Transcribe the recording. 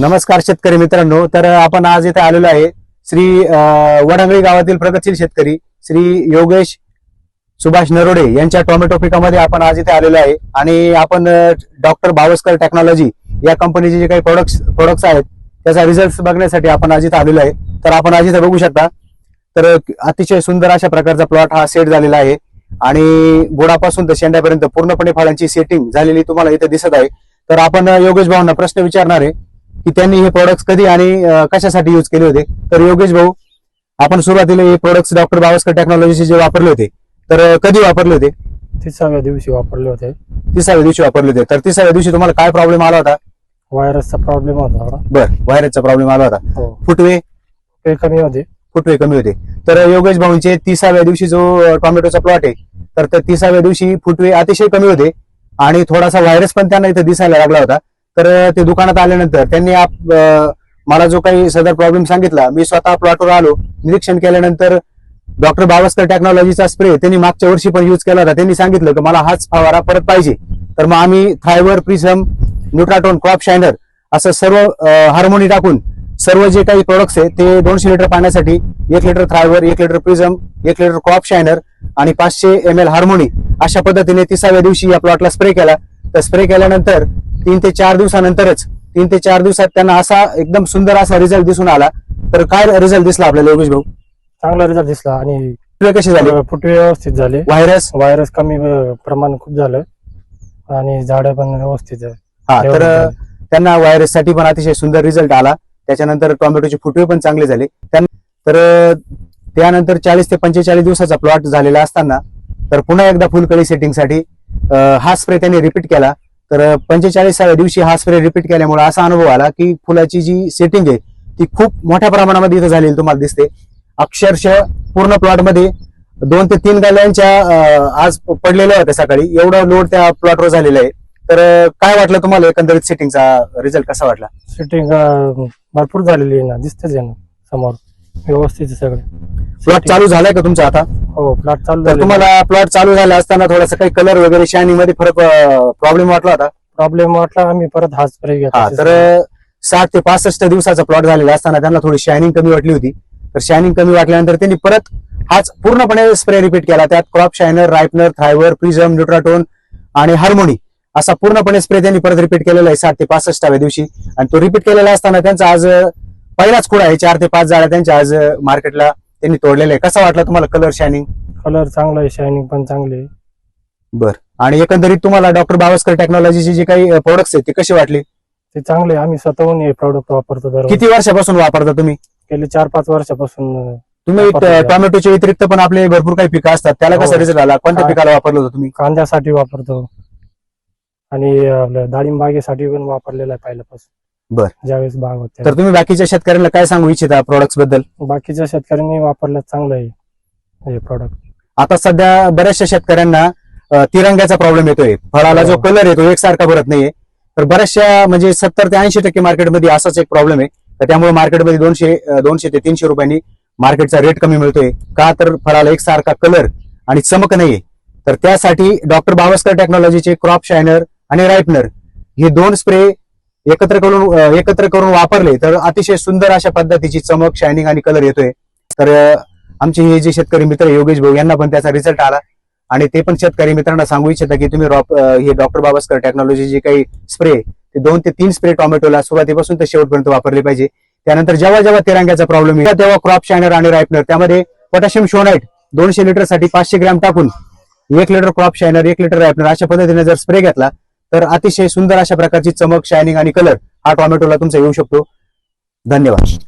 नमस्कार शेतकरी मित्रांनो. तर आपण आज इथे आलेलो आहे श्री वडांगळी गावातील प्रगतशील शेतकरी श्री योगेश सुभाष नरोडे यांच्या टोमॅटो पिकामध्ये आपण आज इथे आलेलो आहे. आणि आपण डॉक्टर भावस्कर टेक्नॉलॉजी या कंपनीचे जे काही प्रोडक्ट्स प्रोडक्ट्स आहेत त्याचा रिझल्ट बघण्यासाठी आपण आज इथे आलेलो आहे. तर आपण आज इथे बघू शकता. तर अतिशय सुंदर अशा प्रकारचा प्लॉट हा सेट झालेला आहे. आणि गोडापासून तर शेंड्यापर्यंत पूर्णपणे फळांची सेटिंग झालेली तुम्हाला इथे दिसत आहे. तर आपण योगेश भाऊंना प्रश्न विचारणार आहे. की त्यांनी हे प्रोडक्ट्स कधी आणि कशासाठी युज केले होते? तर योगेश भाऊ आपण सुरुवातीला हे प्रोडक्ट्स डॉक्टर बावस्कर टेक्नॉलॉजीचे जे वापरले होते तर कधी वापरले होते? तिसाव्या दिवशी वापरले होते. तिसाव्या दिवशी वापरले होते. तर तिसाव्या दिवशी तुम्हाला काय प्रॉब्लेम आला होता? व्हायरसचा प्रॉब्लेम होता बर व्हायरसचा प्रॉब्लेम आला होता. हो. फुटवे? कमी होते. फुटवे कमी होते. तर योगेश भाऊंचे तिसाव्या दिवशी जो टोमॅटोचा प्लॉट आहे तर तिसाव्या दिवशी फुटवे अतिशय कमी होते आणि थोडासा व्हायरस पण त्यांना इथे दिसायला लागला होता. तर ते दुकानात आल्यानंतर त्यांनी आप- मला जो काही सदर प्रॉब्लेम सांगितला मी स्वतः प्लॉटवर आलो. निरीक्षण केल्यानंतर डॉक्टर बावस्कर टेक्नॉलॉजीचा स्प्रे त्यांनी मागच्या वर्षी पण युज केला होता. त्यांनी सांगितलं की मला हाच फवारा परत पाहिजे. तर मग आम्ही थायवर प्रिझम न्यूट्राटोन क्रॉप शायनर असं सर्व हार्मोनी टाकून सर्व जे काही प्रोडक्ट्स आहे ते दोनशे लिटर पाण्यासाठी एक लिटर थायवर एक लिटर प्रिझम एक लिटर क्रॉप शायनर आणि पाचशे एम एल हार्मोनी अशा पद्धतीने तिसाव्या दिवशी या प्लॉटला स्प्रे केला. तर स्प्रे केल्यानंतर तीन ते चार दिवसानंतरच तीन ते चार दिवसात त्यांना असा एकदम सुंदर असा रिझल्ट दिसून आला. तर काय रिझल्ट दिसला आपल्याला योगेश भाऊ? चांगला रिझल्ट दिसला आणि फुटवे कसे झाले? फुटवे व्यवस्थित झाले. व्हायरस व्हायरस कमी प्रमाण खूप झालं आणि झाडं पण व्यवस्थित आहे. हा तर. त्यांना व्हायरससाठी पण अतिशय सुंदर रिझल्ट आला. त्याच्यानंतर टोमॅटोचे फुटवे पण चांगले झाले. तर त्यानंतर चाळीस ते पंचेचाळीस दिवसाचा प्लॉट झालेला असताना तर पुन्हा एकदा फुलकळी सेटिंगसाठी हा स्प्रे त्यांनी रिपीट केला. तर पंचेचाळीसाव्या दिवशी हा स्प्रे रिपीट केल्यामुळे असा अनुभव आला की फुलाची जी सेटिंग आहे ती खूप मोठ्या प्रमाणामध्ये इथं झालेली तुम्हाला दिसते. अक्षरशः पूर्ण प्लॉटमध्ये दोन ते तीन गाल्यांच्या आज पडलेल्या होत्या सकाळी. एवढा लोड त्या प्लॉटवर झालेला आहे. तर काय वाटलं तुम्हाला एकंदरीत सेटिंगचा रिझल्ट कसा वाटला? सेटिंग भरपूर झालेली आहे ना दिसतेच आहे ना समोर. व्यवस्थित सगळे. प्लॉट चालू झालाय का तुमचा आता? हो प्लॉट चालू तर तुम्हाला प्लॉट चालू झाला असताना थोडासा काही कलर वगैरे शायनिंगमध्ये फरक प्रॉब्लेम वाटला होता? प्रॉब्लेम वाटला आम्ही परत हा स्प्रे हा तर साठ ते पासष्ट दिवसाचा प्लॉट झालेला असताना त्यांना थोडी शायनिंग कमी वाटली होती. तर शायनिंग कमी वाटल्यानंतर त्यांनी परत हाच पूर्णपणे स्प्रे रिपीट केला. त्यात crop shiner ripener थायवर prism neutratone आणि हार्मोनी असा पूर्णपणे स्प्रे त्यांनी परत रिपीट केलेला आहे साठ ते पासष्टाव्या दिवशी. आणि तो रिपीट केलेला असताना त्यांचा आज अं, पहिलाच खुडा आहे. चार ते पाच जाळ्या त्यांच्या आज मार्केटला त्यांनी तोडलेला आहे कसा वाटला तुम्हाला कलर शायनिंग कलर चांगला आहे शायनिंग पण चांगली आहे. बर आणि एकंदरीत तुम्हाला डॉक्टर बावस्कर टेक्नॉलॉजीचे जे काही प्रोडक्ट्स आहेत ते कसे वाटले ते चांगले आहे. आम्ही स्वतःहून हे प्रॉडक्ट वापरतो किती वर्षापासून वापरता तुम्ही गेले चार पाच वर्षापासून अं, तुम्ही वापरतो. ट- टोमॅटोच्या व्यतिरिक्त पण आपले भरपूर काही पिकं असतात त्याला कसा हो. रिझल्ट आला कोणत्या? पिकाला वापरलं होतं तुम्ही कांद्यासाठी वापरतो आणि आपल्या डाळिंब बागेसाठी पण वापरलेला आहे पहिल्यापासून बर. ज्यावेळेस बाग होते. तर तुम्ही बाकीच्या शेतकऱ्यांना काय सांगू इच्छिता प्रोडक्ट्सबद्दल? बाकीच्या शेतकऱ्यांनी वापरलं चांगलं आहे हे प्रॉडक्ट आता सध्या बऱ्याचशा शेतकऱ्यांना अ, तिरंग्याचा प्रॉब्लेम येतोय. फळाला जो हो. कलर येतो एकसारखा भरत नाहीये. तर बऱ्याचशा म्हणजे सत्तर ते ऐंशी टक्के मार्केटमध्ये असाच एक प्रॉब्लेम आहे. तर त्यामुळे मार्केटमध्ये दोनशे अ, दोनशे ते तीनशे रुपयांनी मार्केटचा रेट कमी मिळतोय. का तर फळाला एकसारखा कलर आणि चमक नाहीये. तर त्यासाठी डॉक्टर बावस्कर टेक्नॉलॉजीचे क्रॉप शायनर आणि रायपनर हे दोन स्प्रे एकत्र करून एकत्र करून वापरले तर अतिशय सुंदर अशा पद्धतीची चमक शायनिंग आणि कलर येतोय. तर आमचे हे जे शेतकरी मित्र योगेश भाऊ यांना पण त्याचा रिझल्ट आला. आणि ते पण शेतकरी मित्रांना सांगू इच्छिता की तुम्ही रॉप- हे डॉक्टर बाबास्कर टेक्नॉलॉजी जे काही स्प्रे ते दोन ते तीन स्प्रे टोमॅटोला सुरुवातीपासून ते शेवटपर्यंत वापरले पाहिजे. त्यानंतर जेव्हा जेव्हा तिरांग्याचा प्रॉब्लेम येईल तेव्हा क्रॉप शायनर आणि रायपनर त्यामध्ये पोटॅशियम शोनाईट दोनशे लिटरसाठी पाचशे ग्रॅम टाकून एक लिटर क्रॉप शायनर एक लिटर रायपनर अशा पद्धतीने जर स्प्रे घेतला तर अतिशय सुंदर अशा प्रकारची चमक शायनिंग आणि कलर हा टॉमॅटोला तुमचा येऊ शकतो. धन्यवाद.